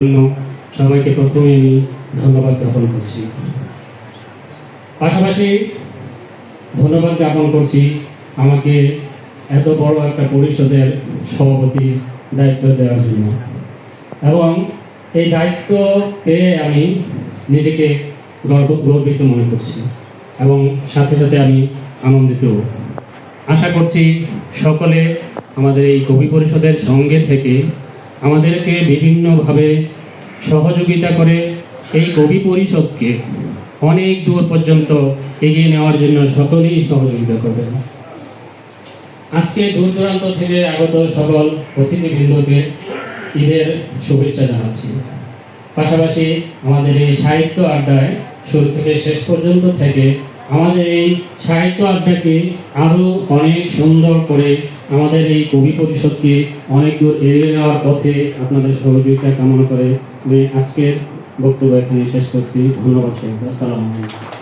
জন্য সবাইকে প্রথমে আমি ধন্যবাদ জ্ঞাপন করছি। পাশাপাশি ধন্যবাদ জ্ঞাপন করছি আমাকে এত বড় একটা পরিষদের সভাপতি দায়িত্ব দেওয়ার জন্য। এবং এই দায়িত্ব পেয়ে আমি নিজেকে গর্ব গর্বিত মনে করছি এবং সাথে সাথে আমি আনন্দিত। আশা করছি সকলে আমাদের এই কবি পরিষদের সঙ্গে থেকে আমাদেরকে বিভিন্নভাবে সহযোগিতা করে এই কবি পরিষদকে অনেক দূর পর্যন্ত এগিয়ে নেওয়ার জন্য সকলেই সহযোগিতা করবেন। আজকে দূর দূরান্ত থেকে আগত সকল অতিথিবৃন্দকে ঈদের শুভেচ্ছা জানাচ্ছি। পাশাপাশি আমাদের এই সাহিত্য আড্ডায় শুরু থেকে শেষ পর্যন্ত থেকে আমাদের এই সাহিত্য আড্ডাকে আরও অনেক সুন্দর করে আমাদের এই কবি পরিষদকে অনেক দূর এগিয়ে নেওয়ার পথে আপনাদের সহযোগিতা কামনা করে আজকের বক্তব্য এখানে শেষ করছি। ধন্যবাদ সাহেব আসসালামু আলাইকুম।